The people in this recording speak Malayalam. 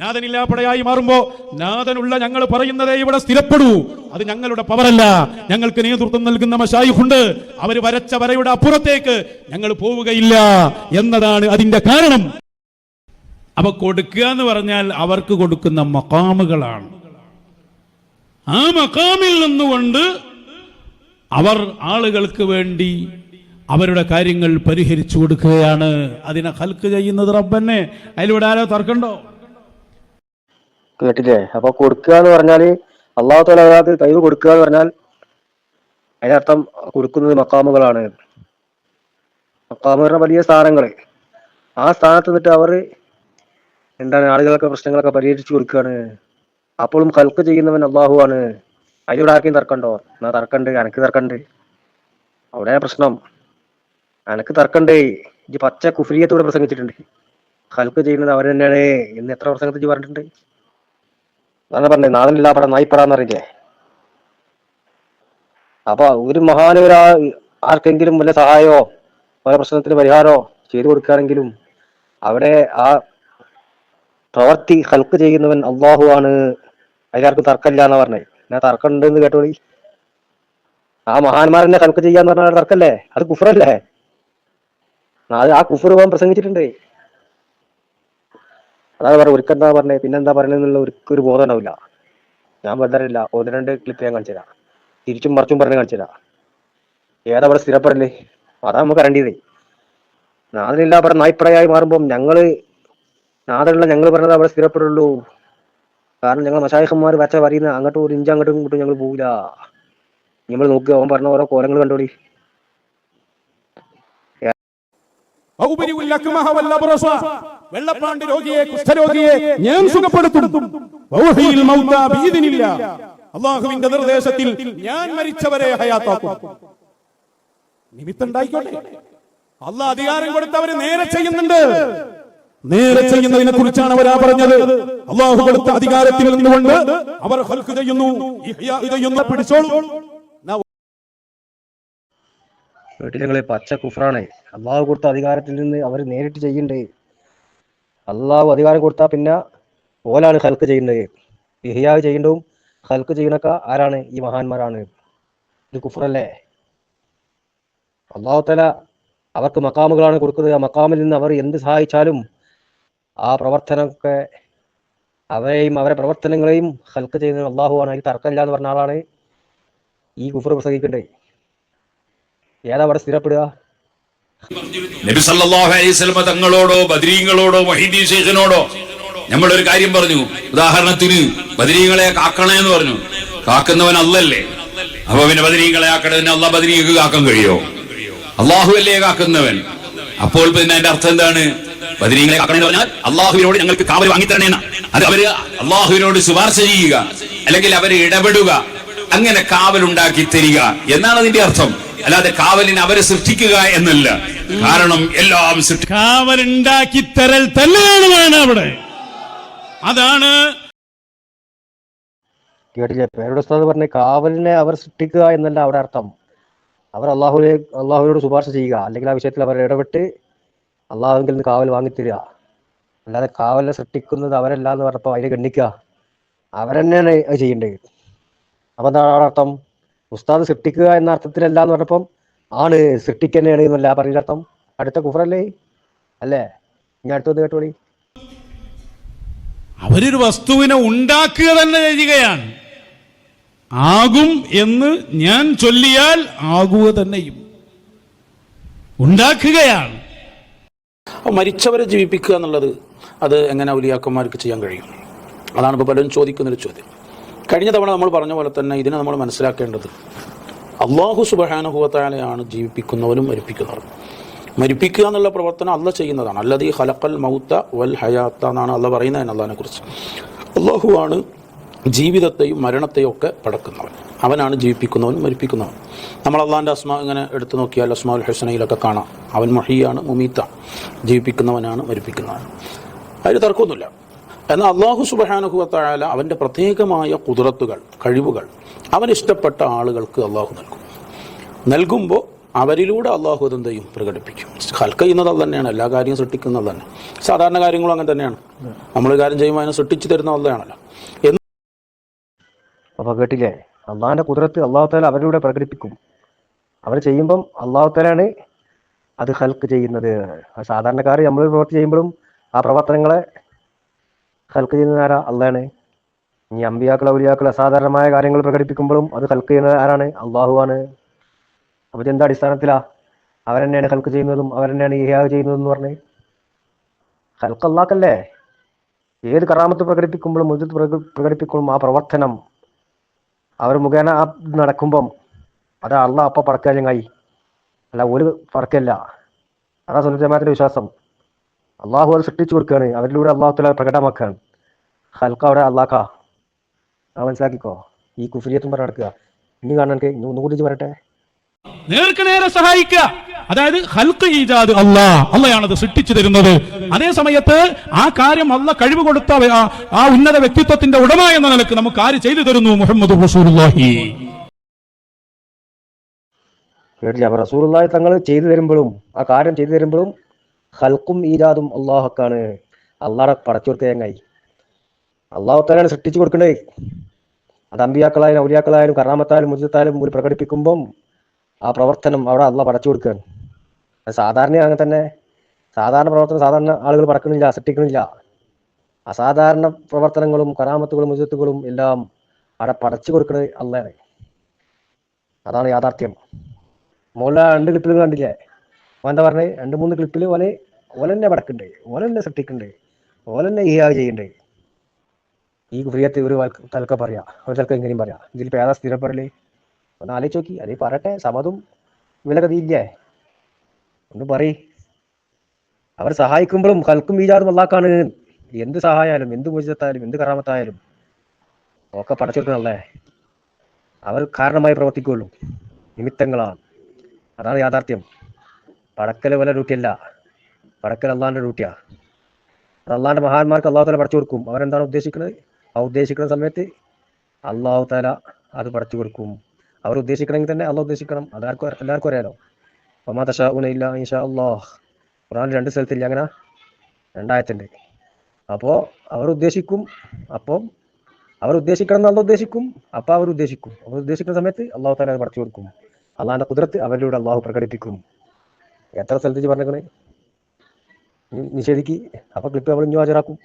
നാഥനില്ലാപ്പടയായി മാറുമ്പോ നാഥനുള്ള ഞങ്ങൾ പറയുന്നതേ ഇവിടെ സ്ഥിരപ്പെടൂ. അത് ഞങ്ങളുടെ പവറല്ല. ഞങ്ങൾക്ക് നേതൃത്വം നൽകുന്ന മഷായിഖുണ്ട് അവർ വരച്ച വരയുടെ അപ്പുറത്തേക്ക് ഞങ്ങൾ പോവുകയില്ല എന്നതാണ് അതിന്റെ കാരണം. അപ്പൊ കൊടുക്കുക എന്ന് പറഞ്ഞാൽ അവർക്ക് കൊടുക്കുന്ന മക്കാമുകളാണ് ആ മക്കാമിൽ നിന്നുകൊണ്ട് അവർ ആളുകൾക്ക് വേണ്ടി അവരുടെ കാര്യങ്ങൾ പരിഹരിച്ചു കൊടുക്കുകയാണ്. അതിനെ ഹൽക്ക് ചെയ്യുന്നത് റബ്ബന്നെ. അതിലൂടെ ആരോ തർക്കണ്ടോ കേട്ടില്ലേ? അപ്പൊ കൊടുക്കുക എന്ന് പറഞ്ഞാൽ അള്ളാഹു കഴിവ് കൊടുക്കുക എന്ന് പറഞ്ഞാൽ അതിനർത്ഥം കൊടുക്കുന്നത് മക്കാമുകളാണ്. മക്കാമ് പറഞ്ഞ വലിയ സ്ഥാനങ്ങൾ. ആ സ്ഥാനത്ത് നിന്നിട്ട് അവർ എന്താണ് ആളുകളൊക്കെ പ്രശ്നങ്ങളൊക്കെ പരിഹരിച്ചു കൊടുക്കുകയാണ്. അപ്പോഴും കൽക്ക് ചെയ്യുന്നവൻ അള്ളാഹു ആണ്. അതിലൂടെ ആർക്കും തർക്കണ്ടോ എന്നാ തർക്കണ്ട് എനക്ക് തർക്കണ്ട് അവിടെ പ്രശ്നം. എനക്ക് തർക്കണ്ടേ ഇജ്ജ് പച്ച കുഫ്രിയത്തോടെ പ്രസംഗിച്ചിട്ടുണ്ട്. ഹൽക്ക് ചെയ്യുന്നത് അവർ തന്നെയാണ്. എന്ന് എത്ര പ്രസംഗത്തിൽ പറഞ്ഞിട്ടുണ്ട്? അതാണ് പറഞ്ഞത്. നാഥനില്ലാ പടം നായിപ്പടാന്ന് അറിയില്ലേ അപ്പൊ ഒരു മഹാന് ഒരാ ആർക്കെങ്കിലും വല്ല സഹായമോ പല പ്രശ്നത്തിന് പരിഹാരമോ ചെയ്തു കൊടുക്കുകയാണെങ്കിലും അവിടെ ആ പ്രവർത്തി ഹൽക്ക് ചെയ്യുന്നവൻ അള്ളാഹു ആണ്. അതിലാർക്കും തർക്കമില്ല എന്നാ പറഞ്ഞത്. ഞാൻ തർക്കം ഉണ്ടെന്ന് കേട്ടോളി ആ മഹാന്മാരെന്നെ ഹൽക്ക് ചെയ്യാന്ന് പറഞ്ഞാൽ തർക്കല്ലേ? അത് കുഫറല്ലേ ആ കുഫർ പോകാൻ പ്രസംഗിച്ചിട്ടുണ്ട്. അതാണ് പറഞ്ഞത്. ഒരിക്കൽ എന്താ പറഞ്ഞത് പിന്നെന്താ പറയുന്നുള്ള ഒരിക്കലും ഒരു ബോധം ഉണ്ടാവില്ല ഞാൻ പറഞ്ഞില്ല ഒന്ന് രണ്ട് ക്ലിപ്പ് ഞാൻ കാണിച്ചു തരാം തിരിച്ചും മറിച്ചും പറഞ്ഞ് കാണിച്ചു തരാം ഏതാ അവിടെ സ്ഥിരപ്പെടൽ? അതാ നമുക്ക് അറിയേണ്ടത്. നാഥനില്ല പറഞ്ഞ നായ്പ്രായമായി മാറുമ്പം ഞങ്ങൾ നാഥനുള്ള ഞങ്ങൾ പറഞ്ഞത് അവിടെ സ്ഥിരപ്പെടുള്ളൂ കാരണം ഞങ്ങൾ മഷായഹന്മാർ വച്ച പറയുന്ന അങ്ങോട്ടും ഒരു ഇഞ്ച് അങ്ങോട്ടും ഇങ്ങോട്ടും ഞങ്ങൾ പോവില്ല. നമ്മൾ നോക്കുക അവൻ പറഞ്ഞ ഓരോ കോലങ്ങൾ കണ്ടോളി. അക്മഹ വൽ അബ്റസ. വെള്ളപ്പാണ്ട് രോഗിയെ കുഷ്ഠരോഗിയെ ഞാൻ സുഖപ്പെടുത്തും. അള്ളാഹുവിന്റെ നിർദ്ദേശത്തിൽ ഞാൻ മരിച്ചവരെ ഹയാത്താക്കും. നിമിത്തം ഉണ്ടായിക്കോട്ടെ അള്ളാഹ് അധികാരം കൊടുത്തവര് നേരെ ചെയ്യുന്നുണ്ട്. നേരെ ചെയ്യുന്നതിനെ കുറിച്ചാണ് അവരാ പറഞ്ഞത്. അള്ളാഹു കൊടുത്ത അധികാരത്തിൽ നിന്നുകൊണ്ട് അവർ ഹൽക്ക് ചെയ്യുന്നു ഇഹ്യാ ചെയ്യുന്നു പിടിച്ചോളൂ. വീട്ടിലെ പച്ച കുഫറാണ് അള്ളാഹു കൊടുത്ത അധികാരത്തിൽ നിന്ന് അവർ നേരിട്ട് ചെയ്യണ്ടേ അള്ളാഹു അധികാരം കൊടുത്താൽ പിന്നെ ഓലാണ് ഹൽക്ക് ചെയ്യുന്നത് ഇഹിയാവ് ചെയ്യേണ്ടതും ഹൽക്ക് ചെയ്യണൊക്കെ ആരാണ്? ഈ മഹാന്മാരാണ്. ഇത് കുഫറല്ലേ അള്ളാഹു തല അവർക്ക് മക്കാമുകളാണ് കൊടുക്കുന്നത്. ആ മക്കാമിൽ നിന്ന് അവർ എന്ത് സഹായിച്ചാലും ആ പ്രവർത്തനമൊക്കെ അവരെയും അവരെ പ്രവർത്തനങ്ങളെയും ഹൽക്ക് ചെയ്യുന്നത് അള്ളാഹുവാണ് അതിൽ തർക്കമില്ല എന്ന് പറഞ്ഞ ആളാണ് ഈ കുഫർ പ്രസംഗിക്കേണ്ടത് ഏതാ അവിടെ സ്ഥിരപ്പെടുക? നബി സല്ലല്ലാഹു അലൈഹി വസല്ലമ തങ്ങളോടോ ബദരീങ്ങളോടോ മൊഹീദ്ദീൻ ശേഖനോടോ നമ്മളൊരു കാര്യം പറഞ്ഞു. ഉദാഹരണത്തിന് ബദരീങ്ങളെ കാക്കണേ എന്ന് പറഞ്ഞു. കാക്കുന്നവൻ അല്ലല്ലേ അപ്പൊ പിന്നെ ബദരീങ്ങളെ ആക്കണതിന് അള്ളാഹ് ബദരീക്ക് കാക്കാൻ കഴിയോ? അള്ളാഹു അല്ലേ കാക്കുന്നവൻ? അപ്പോൾ പിന്നെ അതിന്റെ അർത്ഥം എന്താണ്? ബദരീങ്ങളെ കാക്കണമെന്ന് പറഞ്ഞാൽ അള്ളാഹുവിനോട് ഞങ്ങൾക്ക് കാവൽ വാങ്ങിത്തരണേന്ന. അത് അവർ അള്ളാഹുവിനോട് ശുപാർശ ചെയ്യുക അല്ലെങ്കിൽ അവർ ഇടപെടുക അങ്ങനെ കാവൽ ഉണ്ടാക്കി തരിക. എന്നാണ് അതിന്റെ അർത്ഥം. അല്ലാതെ കാവലിനെ അവരെ സൃഷ്ടിക്കുക എന്നല്ല. കാരണം എല്ലാം കാവലുണ്ടാക്കി തരൽ തന്നെയാണ് വേണം അവിടെ. അതാണ് കേട്ടില്ലേ? പേരുടെ ഉസ്താദ് പറഞ്ഞ കാവലിനെ അവർ സൃഷ്ടിക്കുക എന്നല്ല അവിടെ അർത്ഥം. അവർ അള്ളാഹുലെ അള്ളാഹുവിനോട് ശുപാർശ ചെയ്യുക. അല്ലെങ്കിൽ ആ വിഷയത്തിൽ അവർ ഇടപെട്ട് അള്ളാഹുവിൽ നിന്ന് കാവൽ വാങ്ങിത്തരിക. അല്ലാതെ കാവലിനെ സൃഷ്ടിക്കുന്നത് അവരല്ല എന്ന് പറഞ്ഞപ്പോൾ അതിനെ ഗണ്ണിക്കുക. അവരെന്നെയാണ് അത് ചെയ്യേണ്ടത്. അപ്പൊ എന്താണ് അവിടെ അർത്ഥം. ഉസ്താദ് സൃഷ്ടിക്കുക എന്ന അർത്ഥത്തിലല്ല എന്ന് പറഞ്ഞപ്പം ആണ് സൃഷ്ടിക്കന്നെയാണ് എന്നല്ല പറയുന്ന അർത്ഥം. അടുത്ത കുഫറല്ലേ? അല്ലേ? ഇനി അടുത്തൊന്ന് കേട്ടോളി അവരൊരു വസ്തുവിനെ ഉണ്ടാക്കുക തന്നെ ചെയ്യുകയാണ്. ആകും എന്ന് ഞാൻ ചൊല്ലിയാൽ ആകുക തന്നെയും. ഉണ്ടാക്കുകയാണ്. അപ്പോൾ മരിച്ചവരെ ജീവിപ്പിക്കുക എന്നുള്ളത് അത് എങ്ങനെ ഔലിയാക്കന്മാർക്ക് ചെയ്യാൻ കഴിയും? അതാണ് ഇപ്പോൾ പലരും ചോദിക്കുന്നൊരു ചോദ്യം. കഴിഞ്ഞ തവണ നമ്മൾ പറഞ്ഞ പോലെ തന്നെ ഇതിനെ നമ്മൾ മനസ്സിലാക്കേണ്ടത് അള്ളാഹു സുബഹാനുഭവത്താലെയാണ് ജീവിപ്പിക്കുന്നവനും മരിപ്പിക്കുന്നവനും. മരിപ്പിക്കുക എന്നുള്ള പ്രവർത്തനം അല്ല ചെയ്യുന്നതാണ്. അല്ലാതെ ഈ ഹലക്കൽ മൗത്ത വൽ ഹയാത്ത എന്നാണ് അല്ല പറയുന്നത് അള്ളഹാനെ കുറിച്ച്. അള്ളാഹുവാണ് ജീവിതത്തെയും മരണത്തെയും ഒക്കെ പടക്കുന്നവൻ. അവനാണ് ജീവിപ്പിക്കുന്നവൻ മരിപ്പിക്കുന്നവൻ. നമ്മൾ അള്ളാഹിന്റെ അസ്മ ഇങ്ങനെ എടുത്തു നോക്കിയാൽ അസ്മാൽ ഹസനയിലൊക്കെ കാണാം. അവൻ മൊഹിയാണ് മുമീത്താണ്. ജീവിപ്പിക്കുന്നവനാണ് മരിപ്പിക്കുന്നവൻ അതിൽ തർക്കമൊന്നുമില്ല. എന്നാൽ അള്ളാഹു സുബഹാനുഭവത്തായാല അവന്റെ പ്രത്യേകമായ കുതിരത്തുകൾ കഴിവുകൾ അവൻ ഇഷ്ടപ്പെട്ട ആളുകൾക്ക് അള്ളാഹു നൽകും. നൽകുമ്പോൾ അവരിലൂടെ അള്ളാഹു അതെന്തെയും പ്രകടിപ്പിക്കും. ഹൽക്ക ചെയ്യുന്നത് അത് തന്നെയാണ്. എല്ലാ കാര്യവും സൃഷ്ടിക്കുന്നത് തന്നെ. സാധാരണ കാര്യങ്ങളും അങ്ങനെ തന്നെയാണ്. നമ്മൾ കാര്യം ചെയ്യുമ്പോൾ അതിനെ സൃഷ്ടിച്ചു തരുന്ന അപ്പൊ കേട്ടില്ലേ? അള്ളാഹിന്റെ കുതിരത്ത് അള്ളാഹു താല അവരിലൂടെ പ്രകടിപ്പിക്കും. അവർ ചെയ്യുമ്പം അള്ളാഹു താലാണ് അത് ഹൽക്ക് ചെയ്യുന്നത്. സാധാരണക്കാർ നമ്മൾ പ്രവർത്തി ചെയ്യുമ്പോഴും ആ പ്രവർത്തനങ്ങളെ ഹൽക്ക് ചെയ്യുന്നത് ആരാ? അള്ളാണ്. ഇനി അമ്പിയാക്കൾ ഔലിയാക്കൾ അസാധാരണമായ കാര്യങ്ങൾ പ്രകടിപ്പിക്കുമ്പോഴും അത് ഹൽക്ക് ചെയ്യുന്നത് ആരാണ്? അള്ളാഹു ആണ്. അപ്പൊ ഇതെന്താ അടിസ്ഥാനത്തിലാ? അവരെന്നെയാണ് ഹൽക്ക് ചെയ്യുന്നതും അവരെന്നെയാണ് ഇഹിയാഗ് ചെയ്യുന്നതെന്ന് പറഞ്ഞ്. ഹൽക്ക് അള്ളാക്കല്ലേ ഏത് കറാമത്ത് പ്രകടിപ്പിക്കുമ്പോഴും മുജത്ത് പ്രകടിപ്പിക്കുമ്പോഴും ആ പ്രവർത്തനം അവർ മുഖേന ആ നടക്കുമ്പം അതാ അള്ള അപ്പ പടക്കാലങ്ങായി അല്ല ഒരു പടക്കല്ല അതാ ജമാഅത്തിന്റെ വിശ്വാസം. അള്ളാഹു അത് സൃഷ്ടിച്ചു കൊടുക്കുകയാണ്. അവരിലൂടെ അള്ളാഹു തല പ്രകടമാക്കുകയാണ്. ഹൽക്ക അവിടെ അള്ളാഹ ആ മനസ്സിലാക്കിക്കോ. ഈ കുഫിരിയത്തും പറഞ്ഞു നടക്കുക. ഇനി കാണാൻ ഒന്നുകൂടി പറയട്ടെ. നേർക്ക് നേരെ സഹായിക്കുക. അതായത് ഹൽക്ക് ഈജാദ് അല്ലാ അള്ളയാണത് സൃഷ്ടിച്ചു തരുന്നത്. അതേ സമയത്ത് ആ കാര്യം അല്ല കഴിവ് കൊടുത്ത ആ- ആ ഉന്നത വ്യക്തിത്വത്തിന്റെ ഉടമ എന്ന നിലയ്ക്ക് നമുക്ക് ആര് ചെയ്തു തരുന്നു? മുഹമ്മദ് റസൂലുള്ളാഹി. കേട്ടില്ല? അപ്പൊ റസൂലുള്ളാഹി തങ്ങൾ ചെയ്തു തരുമ്പോഴും ആ കാര്യം ചെയ്തു തരുമ്പോഴും ഹൽക്കും ഈജാദും അള്ളാഹക്കാണ് അള്ളാഹെ പടച്ചു കൊടുക്കുക ചങ്ങായി അള്ളാഹുത്താലാണ് തലാണ് സൃഷ്ടിച്ചു കൊടുക്കണേ അത് അമ്പിയാക്കളായാലും ഔലിയാക്കളായാലും കറാമത്തായാലും മുജിത്തായാലും ഒരു പ്രകടിപ്പിക്കുമ്പം ആ പ്രവർത്തനം അവിടെ അള്ള പടച്ചു കൊടുക്കുകയാണ്. അത് സാധാരണ അങ്ങനെ തന്നെ. സാധാരണ പ്രവർത്തനം സാധാരണ ആളുകൾ പടക്കണില്ല സൃഷ്ടിക്കണില്ല. അസാധാരണ പ്രവർത്തനങ്ങളും കറാമത്തുകളും മുജിത്തുകളും എല്ലാം അവിടെ പടച്ചു കൊടുക്കുന്നത് അള്ളയാണ് അതാണ് യാഥാർത്ഥ്യം. മോളിലെ രണ്ട് ക്ലിപ്പിൽ കണ്ടില്ലേ? അവൻ എന്താ പറഞ്ഞത്? രണ്ട് മൂന്ന് ക്ലിപ്പിൽ ഓനെ ഓലെന്നെ പടക്കണ്ടേ? ഓലെന്നെ സൃഷ്ടിക്കണ്ടേ? ഓലെന്നെ ഈ ചെയ്യണ്ടേ? ഈ പ്രിയത്തെ ഒരു തലക്ക പറയാ. ഒരു തലക്ക എങ്ങനെയും പറയാ. ഇതിൽ ഏതാ സ്ഥിരപ്പെടലേ? ഒന്ന് ആലോചിച്ച് നോക്കി അതേ പറയട്ടെ സമതും വിലകതിയില്ലേ ഒന്ന് പറയ്. അവർ സഹായിക്കുമ്പോഴും കൽക്കും വീജാറും അള്ളാക്കാണ്. എന്ത് സഹായാലും എന്ത് മോചിതത്തായാലും എന്ത് കറാമത്തായാലും ഒക്കെ പടച്ചെടുക്കണല്ലേ അവർ കാരണമായി പ്രവർത്തിക്കുള്ളൂ നിമിത്തങ്ങളാണ്. അതാണ് യാഥാർത്ഥ്യം. പടക്കൽ പോലെ ഡ്യൂട്ടിയല്ല പടക്കൽ അള്ളാന്റെ ഡ്യൂട്ടിയാ അത് മഹാന്മാർക്ക് അള്ളാഹു താല പഠിച്ചു കൊടുക്കും. അവരെന്താണ് ഉദ്ദേശിക്കുന്നത്? ആ ഉദ്ദേശിക്കുന്ന സമയത്ത് അള്ളാഹു താല അത് പഠിച്ചു കൊടുക്കും. അവർ ഉദ്ദേശിക്കണമെങ്കിൽ തന്നെ അള്ളാഹ് ഉദ്ദേശിക്കണം. അതാർക്കും എല്ലാവർക്കും അറിയാലോ. ഒമാ തഷ ഉനയില്ല ഇൻഷാ അള്ളാഹ് ഖുറാൻ രണ്ട് സ്ഥലത്തില്ല അങ്ങനെ? രണ്ടായത്തിന്റെ അപ്പോൾ അവർ ഉദ്ദേശിക്കും. അപ്പം അവർ ഉദ്ദേശിക്കണം എന്ന് ഉദ്ദേശിക്കും. അപ്പോൾ അവർ ഉദ്ദേശിക്കും. അവർ ഉദ്ദേശിക്കുന്ന സമയത്ത് അള്ളാഹു താല അത് പഠിച്ചു കൊടുക്കും. അള്ളാഹിന്റെ കുതിരത്ത് അവരിലൂടെ അള്ളാഹു പ്രകടിപ്പിക്കും. എത്ര സ്ഥലത്തേക്ക് പറഞ്ഞേ നിഷേധിക്ക്. അപ്പൊ ക്ലിപ്പ് നമ്മൾ ഇനി ഹാജരാക്കും.